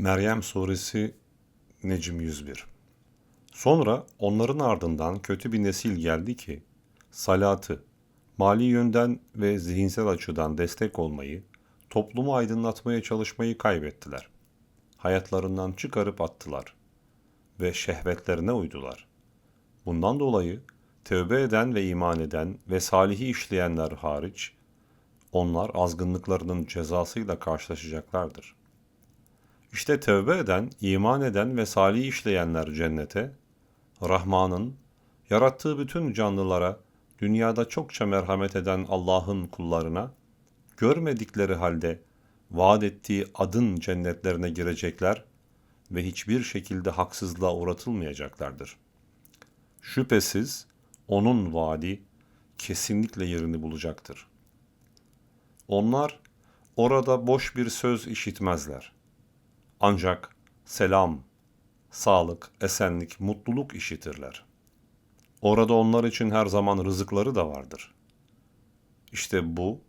Meryem Suresi Necm 101 Sonra onların ardından kötü bir nesil geldi ki, salatı, mali yönden ve zihinsel açıdan destek olmayı, toplumu aydınlatmaya çalışmayı kaybettiler. Hayatlarından çıkarıp attılar ve şehvetlerine uydular. Bundan dolayı tövbe eden ve iman eden ve salihi işleyenler hariç, onlar azgınlıklarının cezasıyla karşılaşacaklardır.'' İşte tövbe eden, iman eden ve salih işleyenler cennete, Rahman'ın, yarattığı bütün canlılara, dünyada çokça merhamet eden Allah'ın kullarına, görmedikleri halde vaat ettiği adın cennetlerine girecekler ve hiçbir şekilde haksızlığa uğratılmayacaklardır. Şüphesiz onun vaadi kesinlikle yerini bulacaktır. Onlar orada boş bir söz işitmezler.'' Ancak selam, sağlık, esenlik, mutluluk işitirler. Orada onlar için her zaman rızıkları da vardır. İşte bu,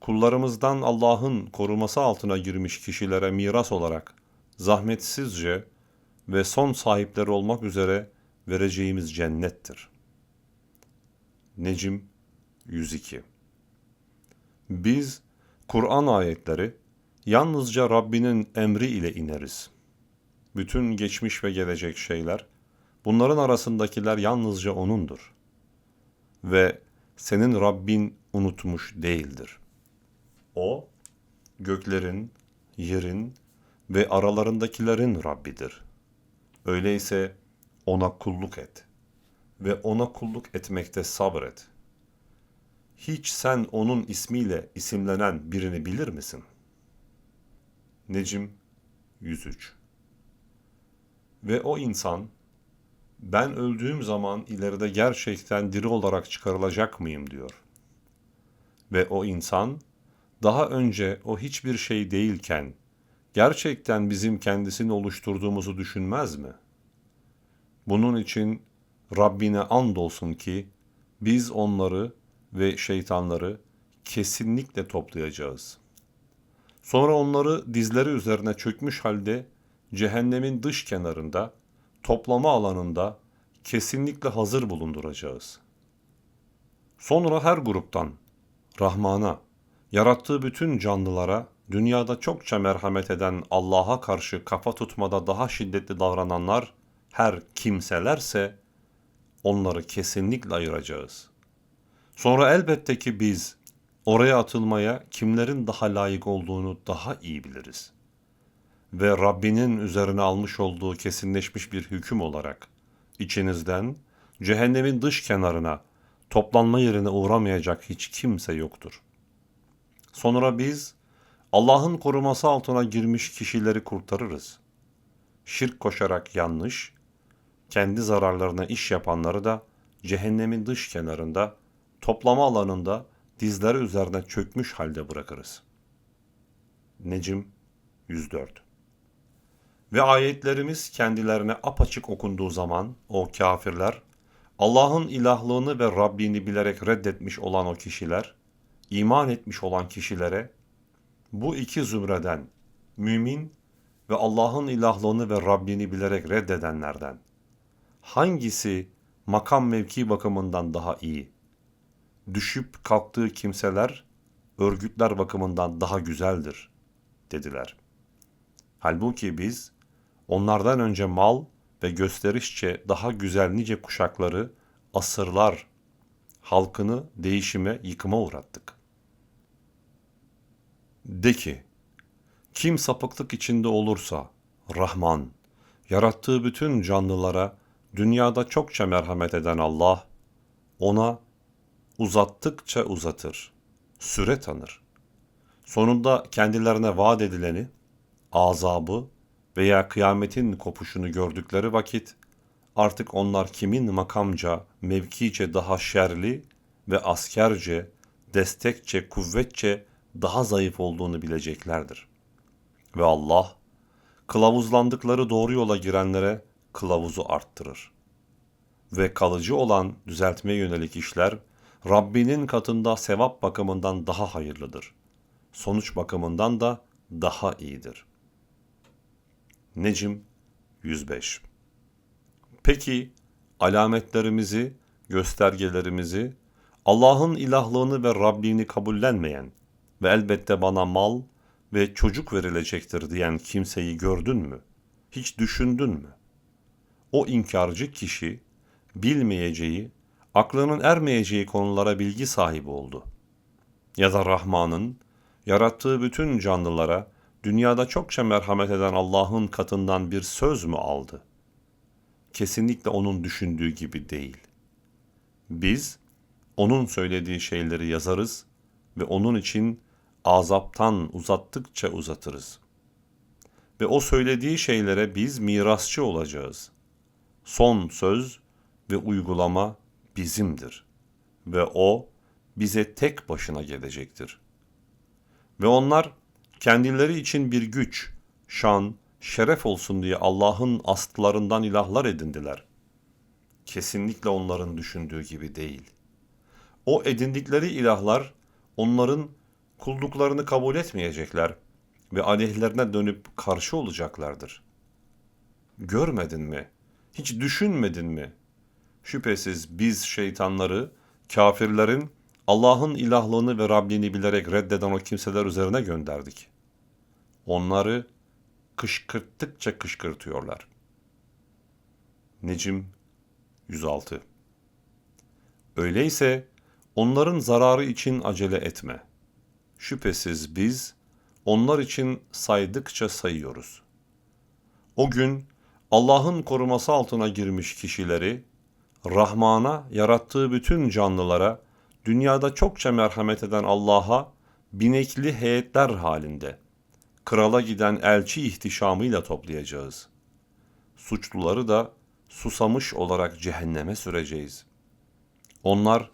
kullarımızdan Allah'ın koruması altına girmiş kişilere miras olarak zahmetsizce ve son sahipleri olmak üzere vereceğimiz cennettir. Necim 102 Biz Kur'an ayetleri Yalnızca Rabbinin emri ile ineriz. Bütün geçmiş ve gelecek şeyler, bunların arasındakiler yalnızca O'nundur. Ve senin Rabbin unutmuş değildir. O, göklerin, yerin ve aralarındakilerin Rabbidir. Öyleyse O'na kulluk et ve O'na kulluk etmekte sabret. Hiç sen O'nun ismiyle isimlenen birini bilir misin?'' Necim 103 Ve o insan, ben öldüğüm zaman ileride gerçekten diri olarak çıkarılacak mıyım diyor. Ve o insan, daha önce o hiçbir şey değilken, gerçekten bizim kendisini oluşturduğumuzu düşünmez mi? Bunun için Rabbine andolsun ki, biz onları ve şeytanları kesinlikle toplayacağız.'' Sonra onları dizleri üzerine çökmüş halde cehennemin dış kenarında, toplama alanında kesinlikle hazır bulunduracağız. Sonra her gruptan Rahman'a, yarattığı bütün canlılara, dünyada çokça merhamet eden Allah'a karşı kafa tutmada daha şiddetli davrananlar her kimselerse onları kesinlikle ayıracağız. Sonra elbette ki biz Oraya atılmaya kimlerin daha layık olduğunu daha iyi biliriz. Ve Rabbinin üzerine almış olduğu kesinleşmiş bir hüküm olarak içinizden cehennemin dış kenarına toplanma yerine uğramayacak hiç kimse yoktur. Sonra biz Allah'ın koruması altına girmiş kişileri kurtarırız. Şirk koşarak yanlış, kendi zararlarına iş yapanları da cehennemin dış kenarında, toplama alanında dizleri üzerine çökmüş halde bırakırız. Necim 104 Ve ayetlerimiz kendilerine apaçık okunduğu zaman o kafirler, Allah'ın ilahlığını ve Rabbini bilerek reddetmiş olan o kişiler, iman etmiş olan kişilere, bu iki zümreden, mümin ve Allah'ın ilahlığını ve Rabbini bilerek reddedenlerden, hangisi makam mevki bakımından daha iyi?'' Düşüp kalktığı kimseler örgütler bakımından daha güzeldir dediler. Halbuki biz onlardan önce mal ve gösterişçe daha güzel nice kuşakları asırlar halkını değişime, yıkıma uğrattık. De ki, kim sapıklık içinde olursa Rahman, yarattığı bütün canlılara dünyada çokça merhamet eden Allah, ona uzattıkça uzatır, süre tanır. Sonunda kendilerine vaat edileni, azabı veya kıyametin kopuşunu gördükleri vakit artık onlar kimin makamca, mevkice daha şerli ve askerce, destekçe, kuvvetçe daha zayıf olduğunu bileceklerdir. Ve Allah, kılavuzlandıkları doğru yola girenlere kılavuzu arttırır. Ve kalıcı olan düzeltmeye yönelik işler Rabbinin katında sevap bakımından daha hayırlıdır. Sonuç bakımından da daha iyidir. Necim 105 Peki alametlerimizi, göstergelerimizi, Allah'ın ilahlığını ve Rabliğini kabullenmeyen ve elbette bana mal ve çocuk verilecektir diyen kimseyi gördün mü? Hiç düşündün mü? O inkarcı kişi bilmeyeceği, aklının ermeyeceği konulara bilgi sahibi oldu. Ya da Rahman'ın yarattığı bütün canlılara dünyada çokça merhamet eden Allah'ın katından bir söz mü aldı? Kesinlikle onun düşündüğü gibi değil. Biz onun söylediği şeyleri yazarız ve onun için azaptan uzattıkça uzatırız. Ve o söylediği şeylere biz mirasçı olacağız. Son söz ve uygulama bizimdir. Ve o bize tek başına gelecektir. Ve onlar kendileri için bir güç, şan, şeref olsun diye Allah'ın astılarından ilahlar edindiler. Kesinlikle onların düşündüğü gibi değil. O edindikleri ilahlar onların kulluklarını kabul etmeyecekler ve aleyhlerine dönüp karşı olacaklardır. Görmedin mi? Hiç düşünmedin mi? Şüphesiz biz şeytanları, kafirlerin Allah'ın ilahlığını ve Rabbini bilerek reddeden o kimseler üzerine gönderdik. Onları kışkırttıkça kışkırtıyorlar. Necim 106 Öyleyse onların zararı için acele etme. Şüphesiz biz onlar için saydıkça sayıyoruz. O gün Allah'ın koruması altına girmiş kişileri, Rahman'a yarattığı bütün canlılara, dünyada çokça merhamet eden Allah'a binekli heyetler halinde, krala giden elçi ihtişamıyla toplayacağız. Suçluları da susamış olarak cehenneme süreceğiz. Onlar,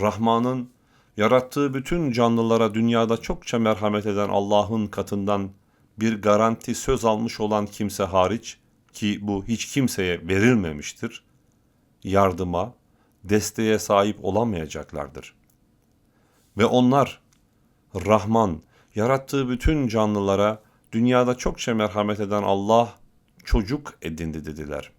Rahman'ın yarattığı bütün canlılara dünyada çokça merhamet eden Allah'ın katından bir garanti söz almış olan kimse hariç ki bu hiç kimseye verilmemiştir, yardıma, desteğe sahip olamayacaklardır. Ve onlar Rahman yarattığı bütün canlılara dünyada çokça merhamet eden Allah çocuk edindi dediler.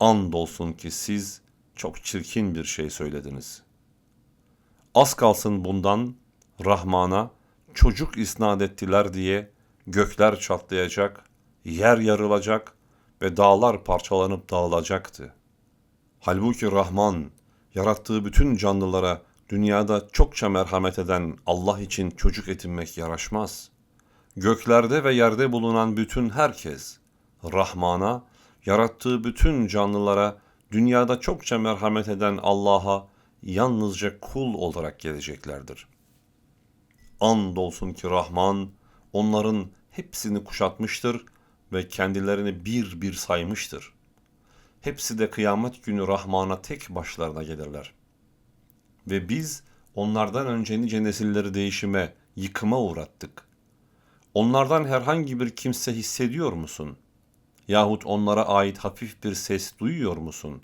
Andolsun ki siz çok çirkin bir şey söylediniz. Az kalsın bundan Rahman'a çocuk isnat ettiler diye gökler çatlayacak, yer yarılacak ve dağlar parçalanıp dağılacaktı. Halbuki Rahman yarattığı bütün canlılara dünyada çokça merhamet eden Allah için çocuk edinmek yaraşmaz. Göklerde ve yerde bulunan bütün herkes Rahman'a, yarattığı bütün canlılara dünyada çokça merhamet eden Allah'a yalnızca kul olarak geleceklerdir. Andolsun ki Rahman onların hepsini kuşatmıştır ve kendilerini bir bir saymıştır. Hepsi de kıyamet günü Rahman'a tek başlarına gelirler. Ve biz onlardan önce nice nesilleri değişime, yıkıma uğrattık. Onlardan herhangi bir kimse hissediyor musun? Yahut onlara ait hafif bir ses duyuyor musun?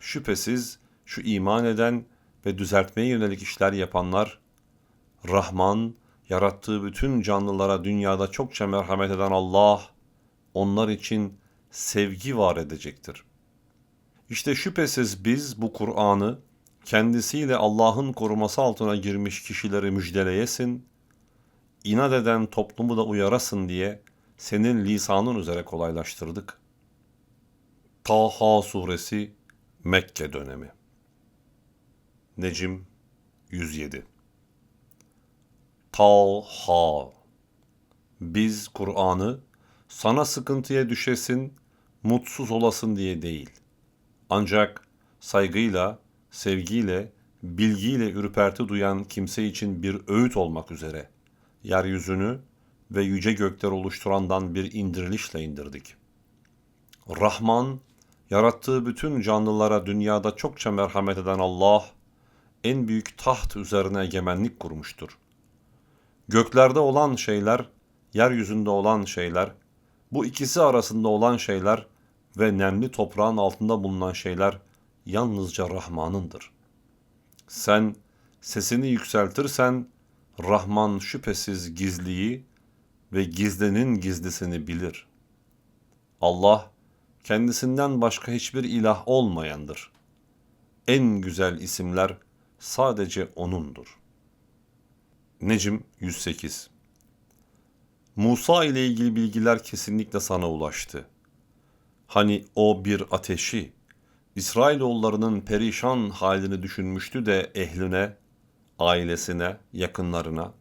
Şüphesiz şu iman eden ve düzeltmeye yönelik işler yapanlar, Rahman, yarattığı bütün canlılara dünyada çokça merhamet eden Allah, onlar için sevgi var edecektir. İşte şüphesiz biz bu Kur'an'ı kendisiyle Allah'ın koruması altına girmiş kişileri müjdeleyesin, inat eden toplumu da uyarasın diye senin lisanın üzere kolaylaştırdık. Taha suresi Mekke dönemi Necim 107 Talha Biz Kur'an'ı sana sıkıntıya düşesin, mutsuz olasın diye değil. Ancak saygıyla, sevgiyle, bilgiyle ürperti duyan kimse için bir öğüt olmak üzere yeryüzünü ve yüce gökler oluşturandan bir indirilişle indirdik. Rahman, yarattığı bütün canlılara dünyada çokça merhamet eden Allah, en büyük taht üzerine egemenlik kurmuştur. Göklerde olan şeyler, yeryüzünde olan şeyler, bu ikisi arasında olan şeyler ve nemli toprağın altında bulunan şeyler yalnızca Rahman'ındır. Sen sesini yükseltirsen Rahman şüphesiz gizliyi ve gizlenin gizlisini bilir. Allah kendisinden başka hiçbir ilah olmayandır. En güzel isimler sadece O'nundur. Necim 108 Musa ile ilgili bilgiler kesinlikle sana ulaştı. Hani o bir ateşi, İsrailoğullarının perişan halini düşünmüştü de ehline, ailesine, yakınlarına,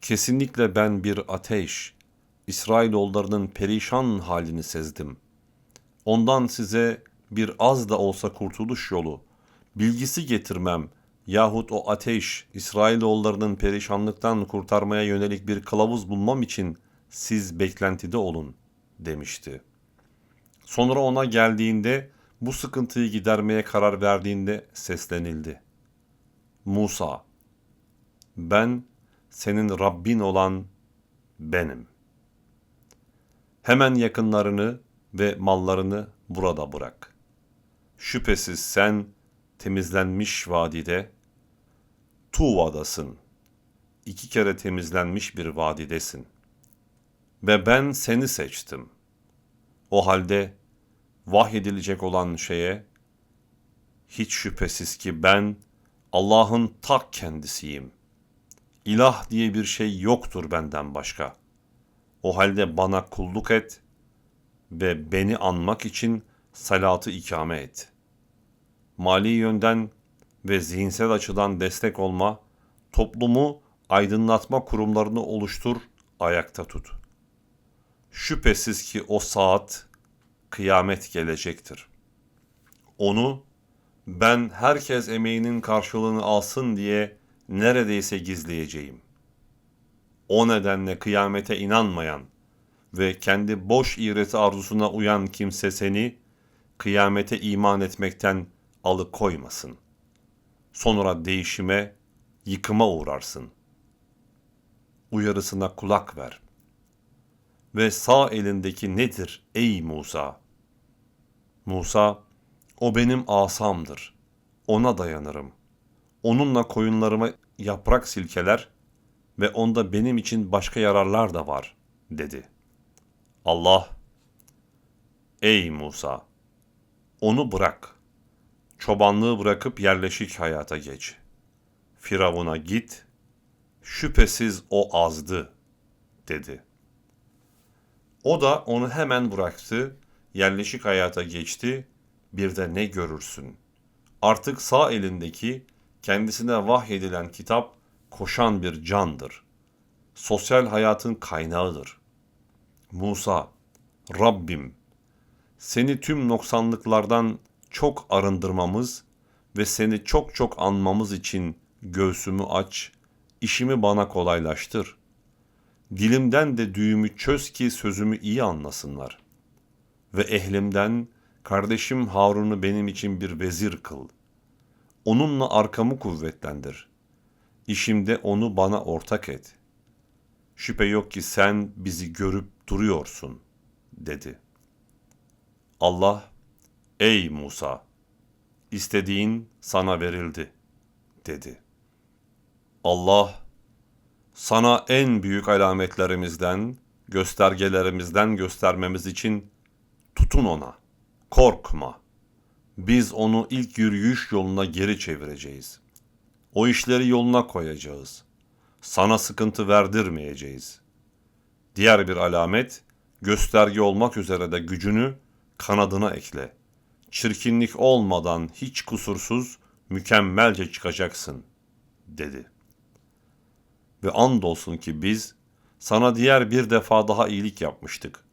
kesinlikle ben bir ateş, İsrailoğullarının perişan halini sezdim. Ondan size bir az da olsa kurtuluş yolu, bilgisi getirmem yahut o ateş İsrailoğullarının perişanlıktan kurtarmaya yönelik bir kılavuz bulmam için siz beklentide olun demişti. Sonra ona geldiğinde bu sıkıntıyı gidermeye karar verdiğinde seslenildi. Musa, ben senin Rabbin olan benim. Hemen yakınlarını ve mallarını burada bırak. Şüphesiz sen temizlenmiş vadide Tuva'dasın. İki kere temizlenmiş bir vadidesin. Ve ben seni seçtim. O halde vahyedilecek olan şeye hiç şüphesiz ki ben Allah'ın tak kendisiyim. İlah diye bir şey yoktur benden başka. O halde bana kulluk et ve beni anmak için salatı ikame et. Mali yönden ve zihinsel açıdan destek olma, toplumu aydınlatma kurumlarını oluştur, ayakta tut. Şüphesiz ki o saat kıyamet gelecektir. Onu ben herkes emeğinin karşılığını alsın diye neredeyse gizleyeceğim. O nedenle kıyamete inanmayan ve kendi boş iğreti arzusuna uyan kimse seni kıyamete iman etmekten alıkoymasın. Sonra değişime, yıkıma uğrarsın. Uyarısına kulak ver. Ve sağ elindeki nedir ey Musa? Musa, o benim asamdır. Ona dayanırım. Onunla koyunlarıma yaprak silkeler ve onda benim için başka yararlar da var, dedi. Allah, ey Musa, onu bırak. Çobanlığı bırakıp yerleşik hayata geç. Firavun'a git, şüphesiz o azdı, dedi. O da onu hemen bıraktı, yerleşik hayata geçti, bir de ne görürsün. Artık sağ elindeki kendisine vahyedilen kitap koşan bir candır. Sosyal hayatın kaynağıdır. Musa, Rabbim, seni tüm noksanlıklardan çok arındırmamız ve seni çok çok anmamız için göğsümü aç, işimi bana kolaylaştır. Dilimden de düğümü çöz ki sözümü iyi anlasınlar. Ve ehlimden kardeşim Harun'u benim için bir vezir kıl. Onunla arkamı kuvvetlendir. İşimde onu bana ortak et. Şüphe yok ki sen bizi görüp duruyorsun, dedi. Allah, ey Musa, istediğin sana verildi, dedi. Allah, sana en büyük alametlerimizden, göstergelerimizden göstermemiz için tutun ona, korkma. Biz onu ilk yürüyüş yoluna geri çevireceğiz. O işleri yoluna koyacağız. Sana sıkıntı verdirmeyeceğiz. Diğer bir alamet, gösterge olmak üzere de gücünü kanadına ekle. Çirkinlik olmadan hiç kusursuz, mükemmelce çıkacaksın, dedi.'' Ve andolsun ki biz sana diğer bir defa daha iyilik yapmıştık.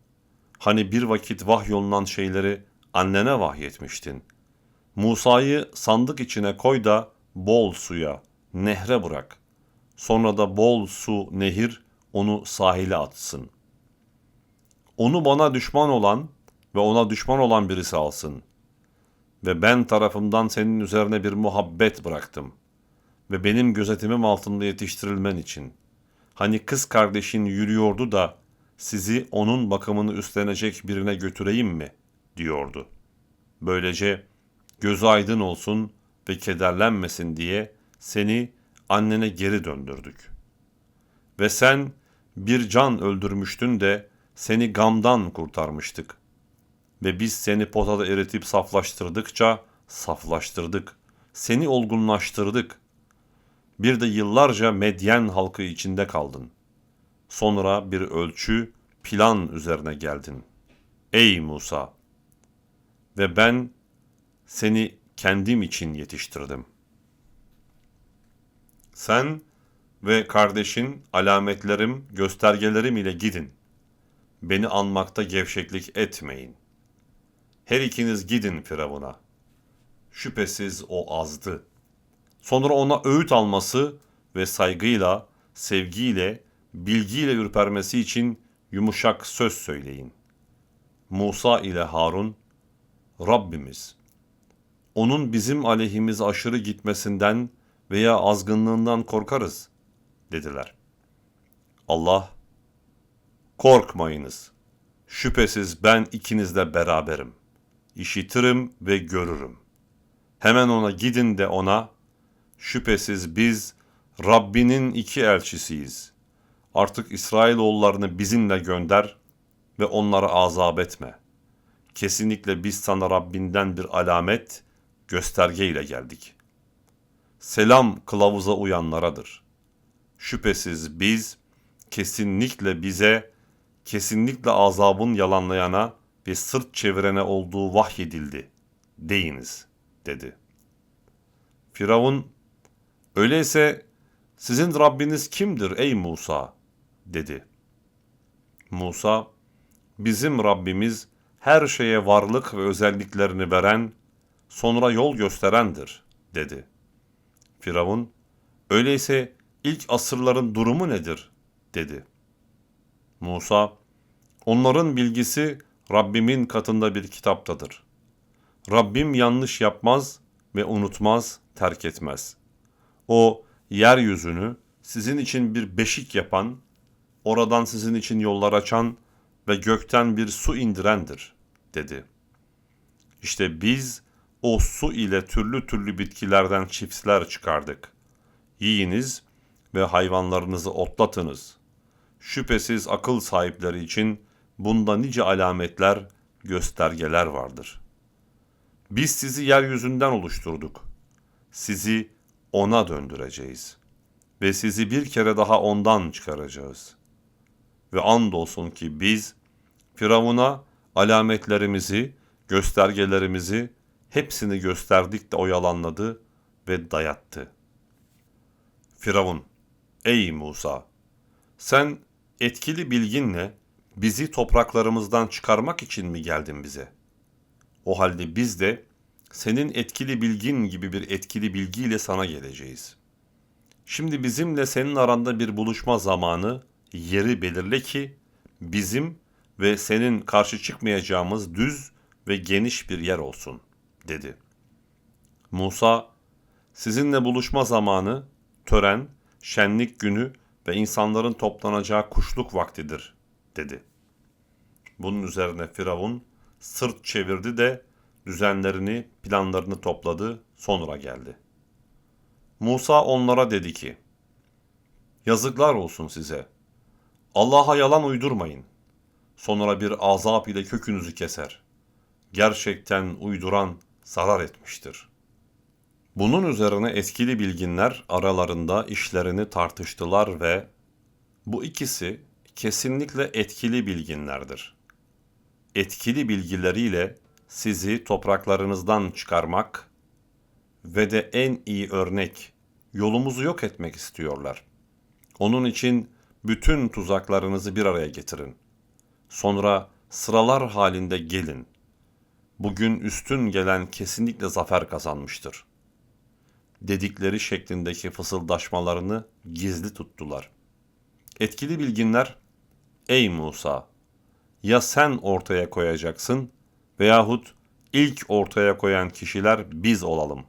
Hani bir vakit vahyolunan şeyleri annene vahyetmiştin. Musa'yı sandık içine koy da bol suya, nehre bırak. Sonra da bol su, nehir onu sahile atsın. Onu bana düşman olan ve ona düşman olan birisi alsın. Ve ben tarafımdan senin üzerine bir muhabbet bıraktım.'' ve benim gözetimim altında yetiştirilmen için. Hani kız kardeşin yürüyordu da sizi onun bakımını üstlenecek birine götüreyim mi? diyordu. Böylece gözü aydın olsun ve kederlenmesin diye seni annene geri döndürdük. Ve sen bir can öldürmüştün de seni gamdan kurtarmıştık. Ve biz seni potada eritip saflaştırdıkça saflaştırdık. Seni olgunlaştırdık. Bir de yıllarca Medyen halkı içinde kaldın. Sonra bir ölçü, plan üzerine geldin. Ey Musa! Ve ben seni kendim için yetiştirdim. Sen ve kardeşin alametlerim, göstergelerim ile gidin. Beni anmakta gevşeklik etmeyin. Her ikiniz gidin Firavun'a. Şüphesiz o azdı. Sonra ona öğüt alması ve saygıyla, sevgiyle, bilgiyle ürpermesi için yumuşak söz söyleyin. Musa ile Harun, Rabbimiz, onun bizim aleyhimiz aşırı gitmesinden veya azgınlığından korkarız, dediler. Allah, korkmayınız. Şüphesiz ben ikinizle beraberim. İşitirim ve görürüm. Hemen ona gidin de ona, şüphesiz biz Rabbinin iki elçisiyiz. Artık İsrailoğullarını bizimle gönder ve onlara azap etme. Kesinlikle biz sana Rabbinden bir alamet, gösterge ile geldik. Selam kılavuza uyanlaradır. Şüphesiz biz kesinlikle bize, kesinlikle azabın yalanlayana ve sırt çevirene olduğu vahyedildi deyiniz, dedi. Firavun, öyleyse sizin Rabbiniz kimdir ey Musa? dedi. Musa, bizim Rabbimiz her şeye varlık ve özelliklerini veren, sonra yol gösterendir, dedi. Firavun, öyleyse ilk asırların durumu nedir? dedi. Musa, onların bilgisi Rabbimin katında bir kitaptadır. Rabbim yanlış yapmaz ve unutmaz, terk etmez. O, yeryüzünü sizin için bir beşik yapan, oradan sizin için yollar açan ve gökten bir su indirendir, dedi. İşte biz o su ile türlü türlü bitkilerden çiftler çıkardık. Yiyiniz ve hayvanlarınızı otlatınız. Şüphesiz akıl sahipleri için bunda nice alametler, göstergeler vardır. Biz sizi yeryüzünden oluşturduk. Sizi ona döndüreceğiz. Ve sizi bir kere daha ondan çıkaracağız. Ve andolsun ki biz Firavun'a alametlerimizi, göstergelerimizi hepsini gösterdik de oyalanladı ve dayattı. Firavun, ey Musa! Sen etkili bilginle bizi topraklarımızdan çıkarmak için mi geldin bize? O halde biz de senin etkili bilgin gibi bir etkili bilgiyle sana geleceğiz. Şimdi bizimle senin aranda bir buluşma zamanı, yeri belirle ki bizim ve senin karşı çıkmayacağımız düz ve geniş bir yer olsun, dedi. Musa, sizinle buluşma zamanı, tören, şenlik günü ve insanların toplanacağı kuşluk vaktidir, dedi. Bunun üzerine Firavun sırt çevirdi de düzenlerini, planlarını topladı, sonra geldi. Musa onlara dedi ki, Yazıklar olsun size. Allah'a yalan uydurmayın. Sonra bir azap ile kökünüzü keser. Gerçekten uyduran zarar etmiştir. Bunun üzerine etkili bilginler aralarında işlerini tartıştılar ve bu ikisi kesinlikle etkili bilginlerdir. Etkili bilgileriyle sizi topraklarınızdan çıkarmak ve de en iyi örnek yolumuzu yok etmek istiyorlar. Onun için bütün tuzaklarınızı bir araya getirin. Sonra sıralar halinde gelin. Bugün üstün gelen kesinlikle zafer kazanmıştır. Dedikleri şeklindeki fısıldaşmalarını gizli tuttular. Etkili bilginler, ey Musa, ya sen ortaya koyacaksın veyahut ilk ortaya koyan kişiler biz olalım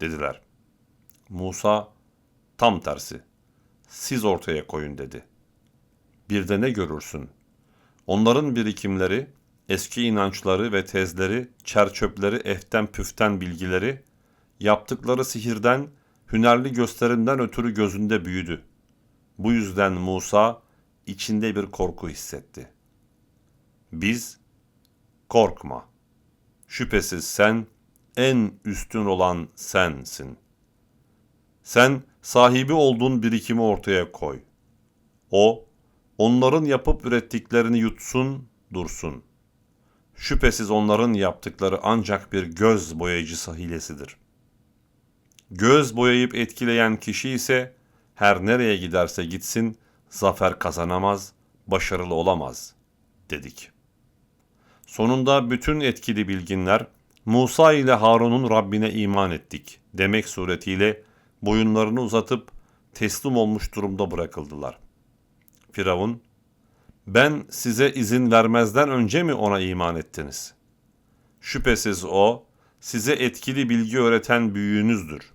dediler. Musa tam tersi siz ortaya koyun dedi. Bir de ne görürsün? Onların birikimleri, eski inançları ve tezleri, çerçöpleri, eften püften bilgileri, yaptıkları sihirden, hünerli gösterimden ötürü gözünde büyüdü. Bu yüzden Musa içinde bir korku hissetti. Biz, korkma. Şüphesiz sen en üstün olan sensin. Sen sahibi olduğun birikimi ortaya koy. O, onların yapıp ürettiklerini yutsun, dursun. Şüphesiz onların yaptıkları ancak bir göz boyayıcısı hilesidir. Göz boyayıp etkileyen kişi ise her nereye giderse gitsin zafer kazanamaz, başarılı olamaz dedik. Sonunda bütün etkili bilginler Musa ile Harun'un Rabbine iman ettik demek suretiyle boyunlarını uzatıp teslim olmuş durumda bırakıldılar. Firavun, ben size izin vermezden önce mi ona iman ettiniz? Şüphesiz o, size etkili bilgi öğreten büyüğünüzdür.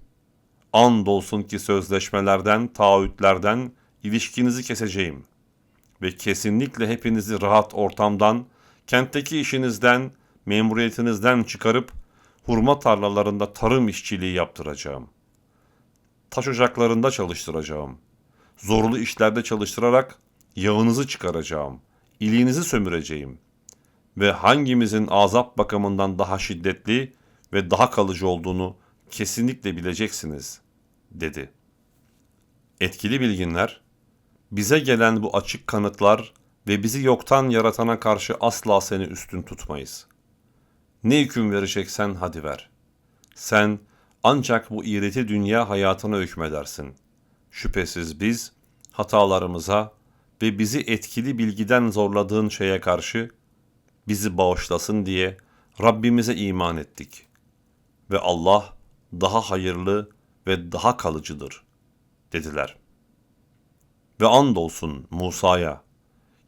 Andolsun ki sözleşmelerden, taahhütlerden ilişkinizi keseceğim. Ve kesinlikle hepinizi rahat ortamdan, kentteki işinizden, memuriyetinizden çıkarıp hurma tarlalarında tarım işçiliği yaptıracağım. Taş ocaklarında çalıştıracağım. Zorlu işlerde çalıştırarak yağınızı çıkaracağım. iliğinizi sömüreceğim. Ve hangimizin azap bakımından daha şiddetli ve daha kalıcı olduğunu kesinlikle bileceksiniz, dedi. Etkili bilginler, bize gelen bu açık kanıtlar ve bizi yoktan yaratana karşı asla seni üstün tutmayız. Ne hüküm vereceksen hadi ver. Sen ancak bu iğreti dünya hayatına hükmedersin. Şüphesiz biz hatalarımıza ve bizi etkili bilgiden zorladığın şeye karşı bizi bağışlasın diye Rabbimize iman ettik. Ve Allah daha hayırlı ve daha kalıcıdır dediler. Ve andolsun Musa'ya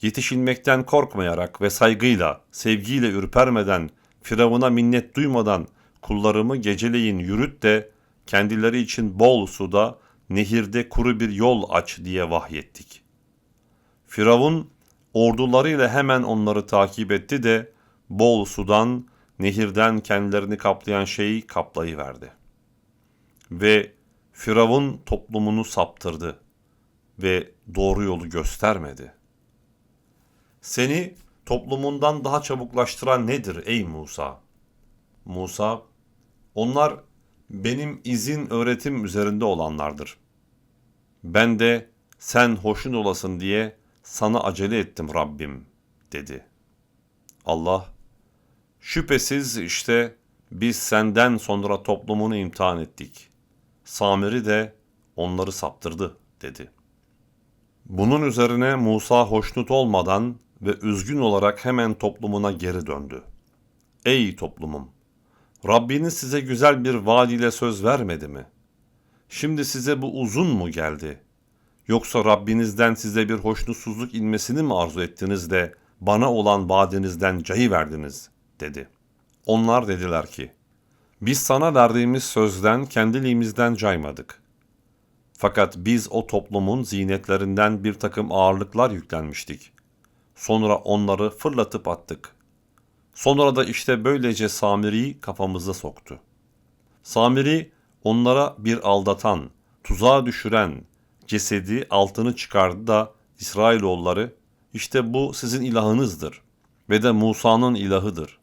yetişilmekten korkmayarak ve saygıyla, sevgiyle ürpermeden, Firavun'a minnet duymadan kullarımı geceleyin yürüt de kendileri için bol suda, nehirde kuru bir yol aç diye vahyettik. Firavun ordularıyla hemen onları takip etti de bol sudan, nehirden kendilerini kaplayan şeyi kaplayıverdi. Ve Firavun toplumunu saptırdı ve doğru yolu göstermedi. Seni toplumundan daha çabuklaştıran nedir ey Musa? Musa, onlar benim izin öğretim üzerinde olanlardır. Ben de sen hoşun olasın diye sana acele ettim Rabbim dedi. Allah, şüphesiz işte biz senden sonra toplumunu imtihan ettik. Samiri de onları saptırdı dedi. Bunun üzerine Musa hoşnut olmadan ve üzgün olarak hemen toplumuna geri döndü. Ey toplumum! Rabbiniz size güzel bir vaadiyle söz vermedi mi? Şimdi size bu uzun mu geldi? Yoksa Rabbinizden size bir hoşnutsuzluk inmesini mi arzu ettiniz de bana olan vaadinizden cayı verdiniz?" dedi. Onlar dediler ki, biz sana verdiğimiz sözden kendiliğimizden caymadık. Fakat biz o toplumun zinetlerinden bir takım ağırlıklar yüklenmiştik. Sonra onları fırlatıp attık. Sonra da işte böylece Samiri'yi kafamıza soktu. Samiri onlara bir aldatan, tuzağa düşüren, cesedi altını çıkardı da İsrailoğulları işte bu sizin ilahınızdır ve de Musa'nın ilahıdır.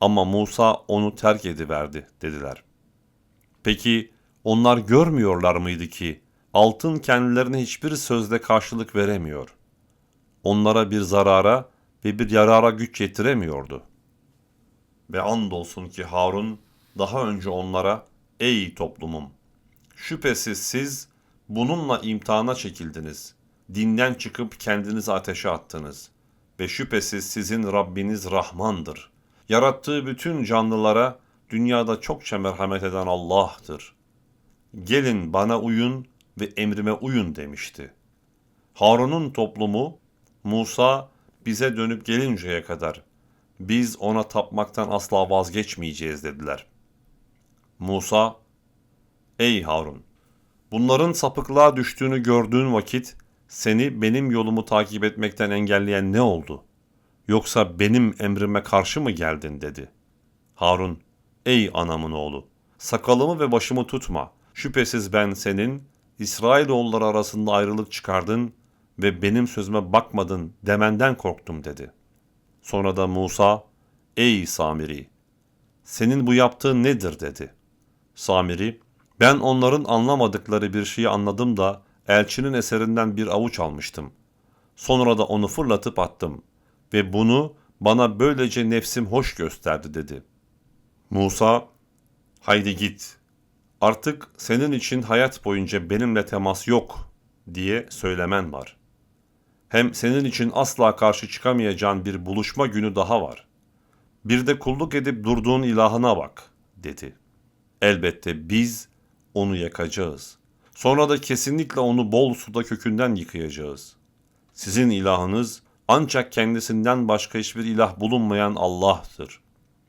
Ama Musa onu terk ediverdi dediler. Peki onlar görmüyorlar mıydı ki altın kendilerine hiçbir sözde karşılık veremiyor. Onlara bir zarara ve bir yarara güç yetiremiyordu. Ve andolsun ki Harun daha önce onlara ey toplumum şüphesiz siz bununla imtihana çekildiniz. Dinden çıkıp kendinizi ateşe attınız. Ve şüphesiz sizin Rabbiniz Rahmandır. Yarattığı bütün canlılara dünyada çokça merhamet eden Allah'tır. Gelin bana uyun ve emrime uyun demişti. Harun'un toplumu Musa bize dönüp gelinceye kadar biz ona tapmaktan asla vazgeçmeyeceğiz dediler. Musa, ey Harun, bunların sapıklığa düştüğünü gördüğün vakit seni benim yolumu takip etmekten engelleyen ne oldu? Yoksa benim emrime karşı mı geldin dedi. Harun, ey anamın oğlu, sakalımı ve başımı tutma. Şüphesiz ben senin İsrailoğulları arasında ayrılık çıkardın ve benim sözüme bakmadın demenden korktum dedi. Sonra da Musa, ey Samiri, senin bu yaptığın nedir dedi. Samiri, ben onların anlamadıkları bir şeyi anladım da elçinin eserinden bir avuç almıştım. Sonra da onu fırlatıp attım ve bunu bana böylece nefsim hoş gösterdi dedi. Musa, haydi git. Artık senin için hayat boyunca benimle temas yok diye söylemen var. Hem senin için asla karşı çıkamayacağın bir buluşma günü daha var. Bir de kulluk edip durduğun ilahına bak, dedi. Elbette biz onu yakacağız. Sonra da kesinlikle onu bol suda kökünden yıkayacağız. Sizin ilahınız ancak kendisinden başka hiçbir ilah bulunmayan Allah'tır.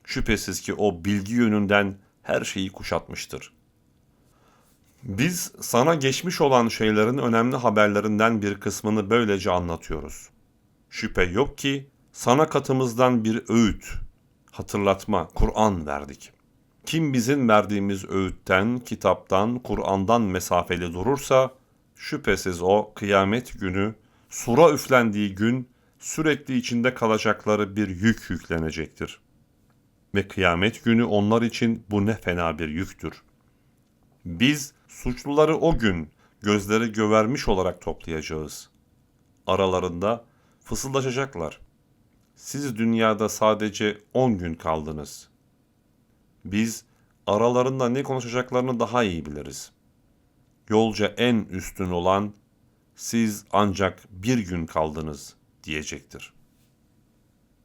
Şüphesiz ki o bilgi yönünden her şeyi kuşatmıştır. Biz sana geçmiş olan şeylerin önemli haberlerinden bir kısmını böylece anlatıyoruz. Şüphe yok ki sana katımızdan bir öğüt, hatırlatma, Kur'an verdik. Kim bizim verdiğimiz öğütten, kitaptan, Kur'an'dan mesafeli durursa, şüphesiz o kıyamet günü, sura üflendiği gün sürekli içinde kalacakları bir yük yüklenecektir. Ve kıyamet günü onlar için bu ne fena bir yüktür. Biz suçluları o gün gözleri gövermiş olarak toplayacağız. Aralarında fısıldaşacaklar. Siz dünyada sadece on gün kaldınız. Biz aralarında ne konuşacaklarını daha iyi biliriz. Yolca en üstün olan siz ancak bir gün kaldınız diyecektir.